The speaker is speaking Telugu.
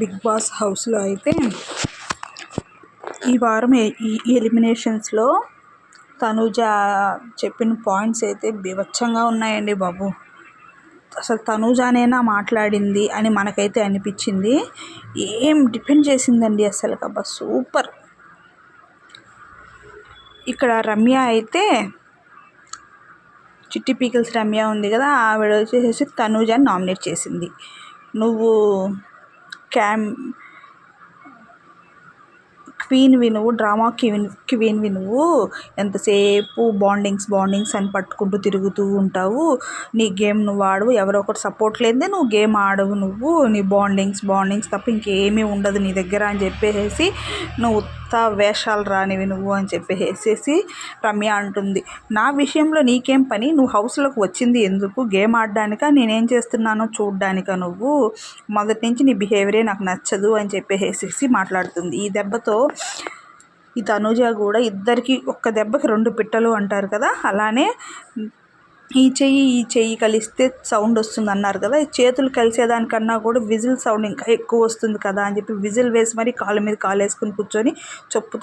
బిగ్ బాస్ హౌస్లో అయితే ఈ వారం ఈ ఎలిమినేషన్స్లో తనుజ చెప్పిన పాయింట్స్ అయితే బీభత్సంగా ఉన్నాయండి బాబు. అసలు తనుజానేనా మాట్లాడింది అని మనకైతే అనిపించింది. ఏం డిపెండ్ చేసిందండి అసలు అబ్బా సూపర్. ఇక్కడ రమ్య అయితే చిట్టి పీకిల్స్ రమ్య ఉంది కదా ఆవిడ వచ్చేసి తనూజాని నామినేట్ చేసింది. నువ్వు క్యామ్ క్వీన్వి నువ్వు డ్రామా క్వీన్ క్వీన్వి నువ్వు ఎంతసేపు బాండింగ్స్ బాండింగ్స్ అని పట్టుకుంటూ తిరుగుతూ ఉంటావు. నీ గేమ్ నువ్వు ఆడవు ఎవరో ఒకటి సపోర్ట్ లేదే నువ్వు గేమ్ ఆడవు నువ్వు. నీ బాండింగ్స్ బాండింగ్స్ తప్ప ఇంకేమీ ఉండదు నీ దగ్గర అని చెప్పేసి నువ్వు ఉత్త వేషాలు రానివి నువ్వు అని చెప్పేసేసి రమ్య అంటుంది. నా విషయంలో నీకేం పని? నువ్వు హౌస్లోకి వచ్చింది ఎందుకు? గేమ్ ఆడడానిక? నేనేం చేస్తున్నానో చూడడానిక నువ్వు? మొదటి నుంచి నీ బిహేవియరే నాకు నచ్చదు అని చెప్పేసేసి మాట్లాడుతుంది. ఈ దెబ్బతో ఈ తనుజ కూడా ఇద్దరికి ఒక్క దెబ్బకి రెండు పిట్టలు అంటారు కదా? అలానే ఈ చెయ్యి ఈ చెయ్యి కలిస్తే సౌండ్ వస్తుంది అన్నారు కదా చేతులు కలిసేదానికన్నా కూడా విజిల్ సౌండ్ ఇంకా ఎక్కువ వస్తుంది కదా అని చెప్పి విజిల్ వేసి మరి కాళ్ళ మీద కాలు వేసుకుని కూర్చొని చెప్పుతో